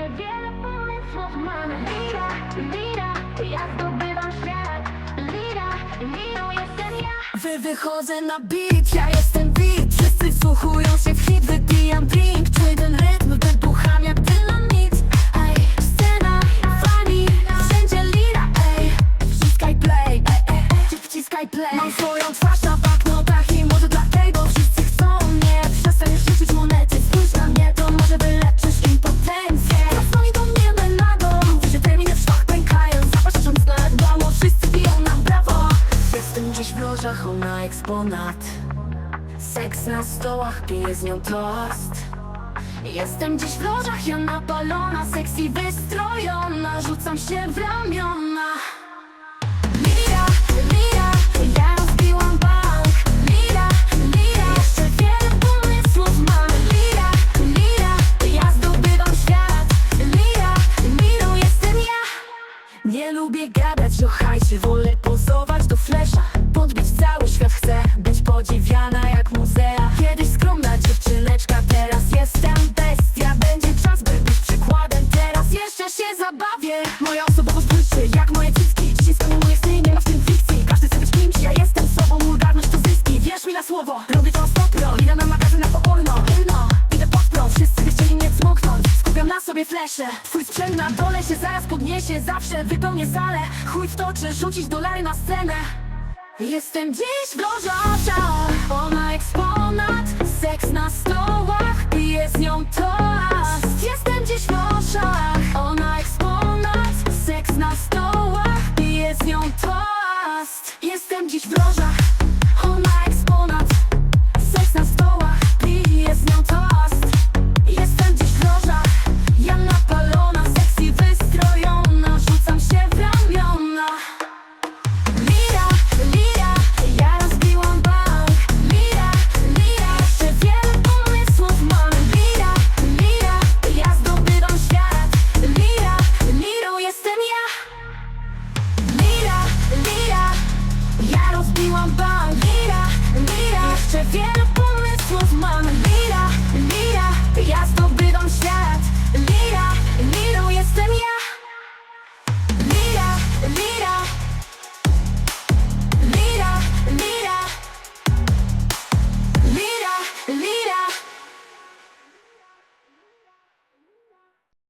Jeszcze wiele pomysłów mamy. Lira, lira, ja zdobywam świat. Lira, lirą jestem ja. Wy wychodzę na beat, ja jestem beat. Wszyscy wsłuchują się w hit, wypijam drink. Czuję ten rytm, wybucham jak dynamit? Ej, scena, fani, wszędzie lira Ej, wciskaj play, ej, ej, ej, wciskaj play. Mam swoją twarz ona eksponat. Seks na stołach, piję z nią toast. Jestem gdzieś w lożach, ja napalona Sexy wystrojona, rzucam się w ramiona. Nie lubię gadać o hajsie, wolę pozować chcę być podziwiana jak muzea. Kiedyś skromna dziewczyneczka, teraz jestem bestia. Będzie czas, by być przykładem, teraz jeszcze się zabawię. Moja osobowość błyszczy jak moje cycki. Spełnię moje sny, nie ma w tym fikcji. Każdy chce być kimś, ja jestem sobą, wulgarność to zyski. Wierz mi na słowo, robię to stopro Idę na magazyn na powolno, pilno Idę pod prąd, wszyscy by chcieli mnie cmoknąć Skupiam na sobie flesze. Twój sprzęt na dole się zaraz podniesie. Zawsze wypełnię salę. Chuj w to, czy rzucić dolary na scenę Jestem dziś wrożocza, ona eksponat Seks na stołach, piję z nią toast. Jestem dziś w noszach, ona eksponat Seks na stołach, piję z nią toast. Jestem dziś w rożach